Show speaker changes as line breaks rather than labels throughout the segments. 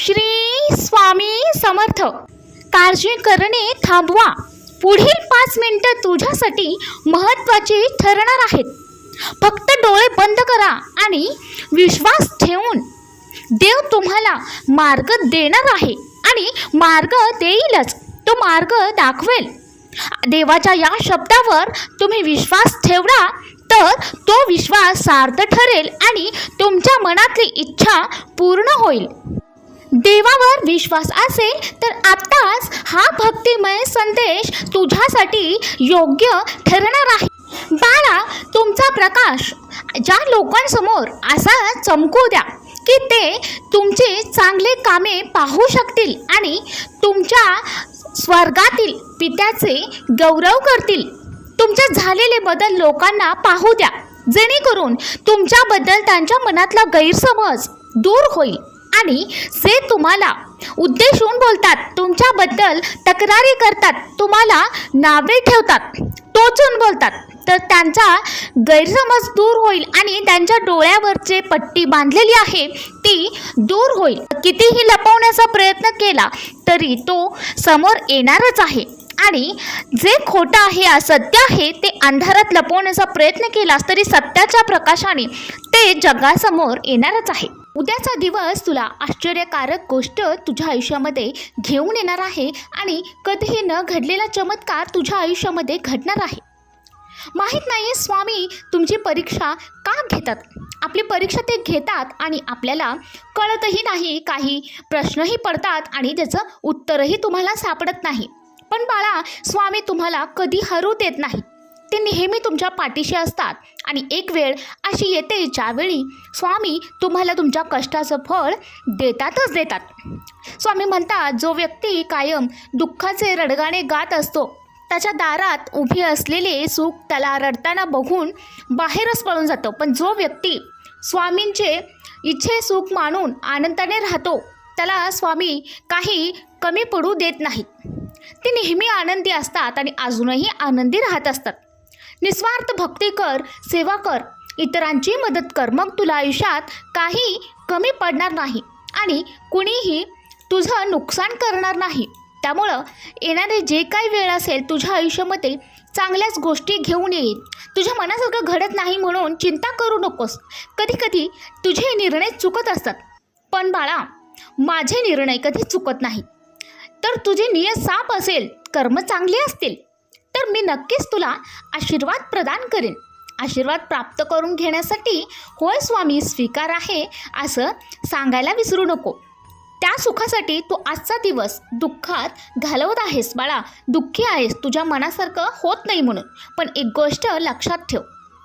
श्री स्वामी समर्थ. काळजी करणे थांबवा. पुढील पाच मिनटं तुझ्यासाठी महत्त्वाची ठरणार आहेत. फक्त डोळे बंद करा आणि विश्वास ठेवून. देव तुम्हाला मार्ग देणार आहे आणि मार्ग देईलच. तो मार्ग दाखवेल. देवाच्या या शब्दावर तुम्ही विश्वास ठेवला तर तो विश्वास सार्थ ठरेल आणि तुमच्या मनातली इच्छा पूर्ण होईल. देवावर विश्वास असेल तर आत्ताच हा भक्तिमय संदेश तुझ्यासाठी योग्य ठरणार आहे. बाळा तुमचा प्रकाश ज्या लोकांसमोर असा चमकू द्या की ते तुमचे चांगले कामे पाहू शकतील आणि तुमच्या स्वर्गातील पित्याचे गौरव करतील. तुमचे झालेले बदल लोकांना पाहू द्या. जेणेकरून तुमच्याबद्दल त्यांच्या मनातला गैरसमज दूर होईल. आणि जे तुम्हाला उद्देशून बोलतात तुमच्याबद्दल तक्रारी करतात तुम्हाला नावे ठेवतात टोचून बोलतात तर त्यांचा गैरसमज दूर होईल आणि त्यांच्या डोळ्यावर जे पट्टी बांधलेली आहे ती दूर होईल. कितीही लपवण्याचा प्रयत्न केला तरी तो समोर येणारच आहे. आणि जे खोटं आहे असत्य आहे ते अंधारात लपवण्याचा प्रयत्न केलास तरी सत्याच्या प्रकाशाने ते जगासमोर येणारच आहे. उद्याचा दिवस तुला आश्चर्यकारक गोष्ट तुझ्या आयुष्यामध्ये घेऊन येणार आहे आणि कधीही न घडलेला चमत्कार तुझ्या आयुष्यामध्ये घडणार आहे. माहीत नाही स्वामी तुमची परीक्षा का घेतात? आपली परीक्षा ते घेतात आणि आपल्याला कळतही नाही काही प्रश्नही पडतात आणि त्याचं उत्तरही तुम्हाला सापडत नाही. पण बाळा स्वामी तुम्हाला कधी हरू देत नाही. ते नेहमी तुमच्या पाठीशी असतात. आणि एक वेळ अशी येते ज्यावेळी स्वामी तुम्हाला तुमच्या कष्टाचं फळ देतातच देतात. स्वामी म्हणतात जो व्यक्ती कायम दुःखाचे रडगाणे गात असतो त्याच्या दारात उभे असलेले सुख त्याला रडताना बघून बाहेरच पळून जातं. पण जो व्यक्ती स्वामींचे इच्छे सुख मानून आनंदाने राहतो त्याला स्वामी काही कमी पडू देत नाहीत. ते नेहमी आनंदी असतात आणि अजूनही आनंदी राहत असतात. निस्वार्थ भक्ती कर सेवा कर. इतरांची मदत कर. मग तुला आयुष्यात काही कमी पडणार नाही आणि कुणीही तुझं नुकसान करणार नाही. त्यामुळं येणारे जे काही वेळ असेल तुझ्या आयुष्यामध्ये चांगल्याच गोष्टी घेऊन येईल. तुझ्या मनासारखं घडत नाही म्हणून चिंता करू नकोस. कधीकधी तुझे निर्णय चुकत असतात. पण बाळा माझे निर्णय कधी चुकत नाही. तर तुझे नियत साप असेल कर्म चांगले असतील. तर मी नक्कीच तुला आशीर्वाद प्रदान करेन. आशीर्वाद प्राप्त करून घेण्यासाठी होय स्वामी स्वीकार आहे असं सांगायला विसरू नको. त्या सुखासाठी तू आजचा दिवस दुःखात घालवत आहेस बाळा. दुःखी आहेस. तुझ्या मनासारखं होत नाही म्हणून. पण एक गोष्ट लक्षात ठेव.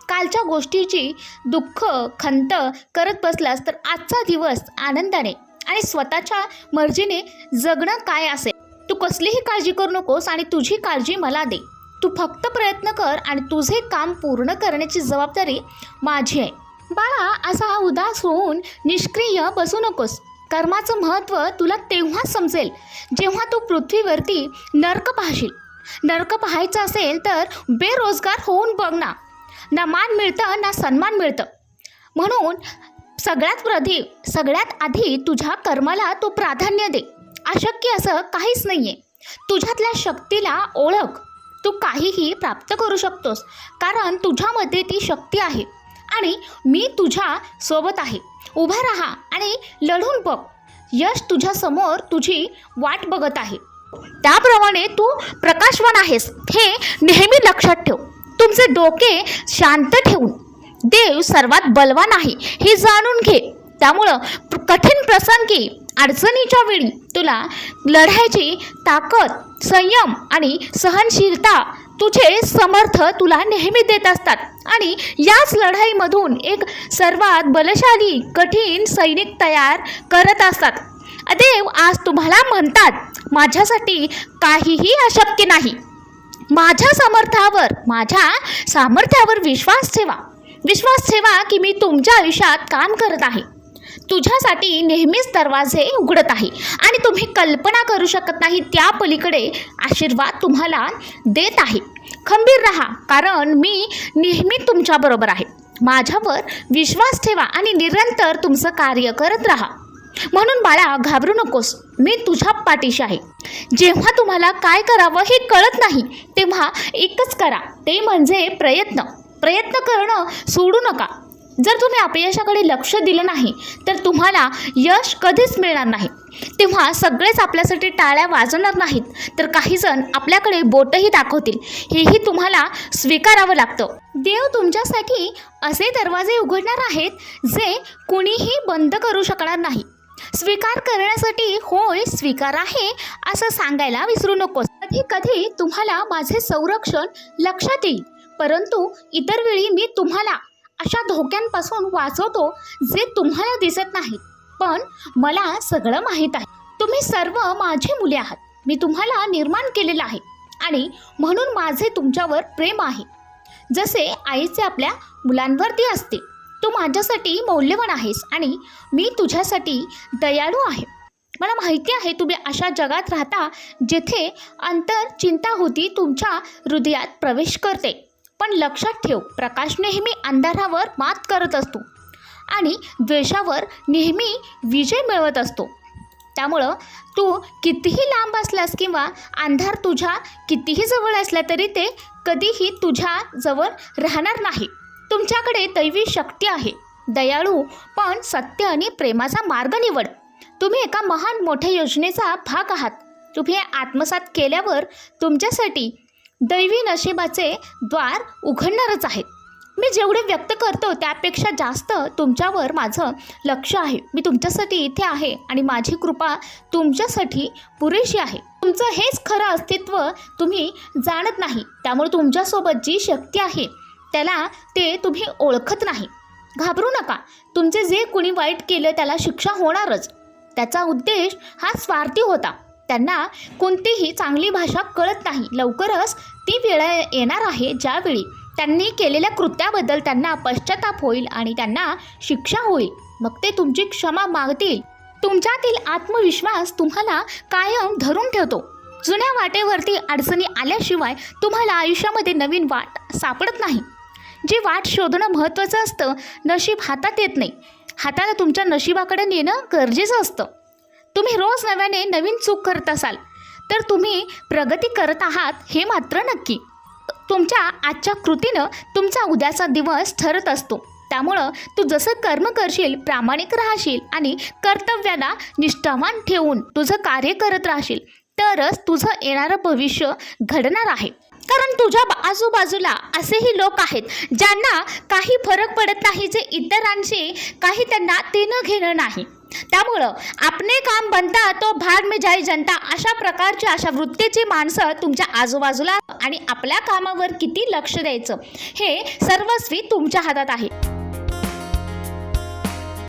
कालच्या गोष्टीची दुःख खंत करत बसलास तर आजचा दिवस आनंदाने आणि स्वतःच्या मर्जीने जगणं काय असेल? तू कसलीही काळजी करू नकोस आणि तुझी काळजी मला दे. तू फक्त प्रयत्न कर आणि तुझे काम पूर्ण करण्याची जबाबदारी माझी आहे. बाळा असा उदास होऊन निष्क्रिय बसू नकोस. कर्माचं महत्त्व तुला तेव्हा समजेल जेव्हा तू पृथ्वीवरती नरक पाहशील. नरक पाहायचं असेल तर बेरोजगार होऊन बघ ना. ना मान मिळतं ना सन्मान मिळतं. म्हणून सगळ्यात प्रधी सगळ्यात आधी तुझ्या कर्माला तू प्राधान्य दे. अशक्य असं काहीच नाही आहे तुझ्यातल्या शक्तीला ओळख. तू काहीही प्राप्त करू शकतोस कारण तुझ्यामध्ये ती शक्ती आहे. आणि मी तुझ्या सोबत आहे. उभा राहा आणि लढून बघ. यश तुझ्यासमोर तुझी वाट बघत आहे. त्याप्रमाणे तू प्रकाशवान आहेस हे नेहमी लक्षात ठेव. तुमचे डोके शांत ठेवून. देव सर्वात बलवान आहे हे जाणून घे. त्यामुळं कठीण प्रसंगी अडचणीच्या वेळी तुला लढायची ताकद संयम आणि सहनशीलता तुझे समर्थ तुला नेहमी देत असतात. आणि याच लढाईमधून एक सर्वात बलशाली कठीण सैनिक तयार करत असतात. देव आज तुम्हाला म्हणतात माझ्यासाठी काहीही अशक्य नाही. माझ्या समर्थावर माझ्या सामर्थ्यावर विश्वास ठेवा. विश्वास ठेवा की मी तुमच्या आयुष्यात काम करत आहे. तुझ्यासाठी नेहमीच दरवाजे उघडत आहे. आणि तुम्ही कल्पना करू शकत नाही त्या पलीकडे आशीर्वाद तुम्हाला देत आहे. खंबीर राहा कारण मी नेहमी तुमच्याबरोबर आहे. माझ्यावर विश्वास ठेवा आणि निरंतर तुमचं कार्य करत राहा. म्हणून बाळा घाबरू नकोस. मी तुझ्या पाठीशी आहे. जेव्हा तुम्हाला काय करावं हे कळत नाही तेव्हा एकच करा. ते म्हणजे प्रयत्न. प्रयत्न करणं सोडू नका. जर तुम्ही अपयशाकडे लक्ष दिलं नाही तर तुम्हाला यश कधीच मिळणार नाही. तेव्हा सगळेच आपल्यासाठी टाळ्या वाजवणार नाहीत तर काही जण आपल्याकडे बोटही दाखवतील. हेही तुम्हाला स्वीकारावं लागतं. देव तुमच्यासाठी असे दरवाजे उघडणार आहेत जे कुणीही बंद करू शकणार नाही. स्वीकार करण्यासाठी होय स्वीकार आहे असं सांगायला विसरू नकोस. कधी कधी तुम्हाला माझे संरक्षण लक्षात येईल परंतु इतर वेळी मी तुम्हाला अशा धोक्यांपासून वाचवतो जे तुम्हाला दिसत नाहीत पण मला सगळं माहीत आहे. तुम्ही सर्व माझी मुले आहात. मी तुम्हाला निर्माण केलेलं आहे. आणि म्हणून माझे तुमच्यावर प्रेम आहे. जसे आईचे आपल्या मुलांवरती असते. तू माझ्यासाठी मौल्यवान आहेस आणि मी तुझ्यासाठी दयाळू आहे. मला माहिती आहे तुम्ही अशा जगात राहता जिथे अंतर चिंता होती तुमच्या हृदयात प्रवेश करते. पण लक्षात ठेव प्रकाश नेहमी अंधारावर मात करत असतो आणि द्वेषावर नेहमी विजय मिळवत असतो. त्यामुळं तू कितीही लांब असलास किंवा अंधार तुझ्या कितीही जवळ असला तरी ते कधीही तुझ्या जवळ राहणार नाही. तुमच्याकडे दैवी शक्ती आहे. दयाळू पण सत्य आणि प्रेमाचा मार्ग निवड. तुम्ही एका महान मोठ्या योजनेचा भाग आहात. तुम्ही हे आत्मसात केल्यावर तुमच्यासाठी दैवी नशिबाचे द्वार उघडणारच आहेत. मी जेवढे व्यक्त करतो त्यापेक्षा जास्त तुमच्यावर माझं लक्ष आहे. मी तुमच्यासाठी इथे आहे आणि माझी कृपा तुमच्यासाठी पुरेशी आहे. तुमचं हेच खरं अस्तित्व तुम्ही जाणत नाही. त्यामुळे तुमच्यासोबत जी शक्ती आहे त्याला ते तुम्ही ओळखत नाही. घाबरू नका. तुमचे जे कुणी वाईट केलं त्याला शिक्षा होणारच. त्याचा उद्देश हा स्वार्थी होता. त्यांना कोणतीही चांगली भाषा कळत नाही. लवकरच ती वेळ येणार आहे ज्यावेळी त्यांनी केलेल्या कृत्याबद्दल त्यांना पश्चाताप होईल आणि त्यांना शिक्षा होईल. मग ते तुमची क्षमा मागतील. तुमच्यातील आत्मविश्वास तुम्हाला कायम धरून ठेवतो. जुन्या वाटेवरती अडचणी आल्याशिवाय तुम्हाला आयुष्यामध्ये नवीन वाट सापडत नाही. जी वाट शोधणं महत्त्वाचं असतं नशीब हातात येत नाही. हाताला तुमच्या नशिबाकडे नेणं गरजेचं असतं. तुम्ही रोज नव्याने नवीन चूक करत असाल तर तुम्ही प्रगती करत आहात हे मात्र नक्की. तुमच्या आजच्या कृतीनं तुमचा उद्याचा दिवस ठरत असतो. त्यामुळं तू जसं कर्म करशील प्रामाणिक राहशील आणि कर्तव्याला निष्ठावान ठेवून तुझं कार्य करत राहशील तरच तुझं येणारं भविष्य घडणार आहे. कारण तुझ्या आजूबाजूला असेही लोक आहेत ज्यांना काही फरक पडत नाही जे इतरांशी काही त्यांना देणं घेणं नाही. त्यामुळं आपले काम बनता तो भाग में जाई जनता. अशा प्रकारच्या अशा वृत्तीची माणसं तुमच्या आजूबाजूला आणि आपल्या कामावर किती लक्ष द्यायचं हे सर्वस्वी तुमच्या हातात आहे.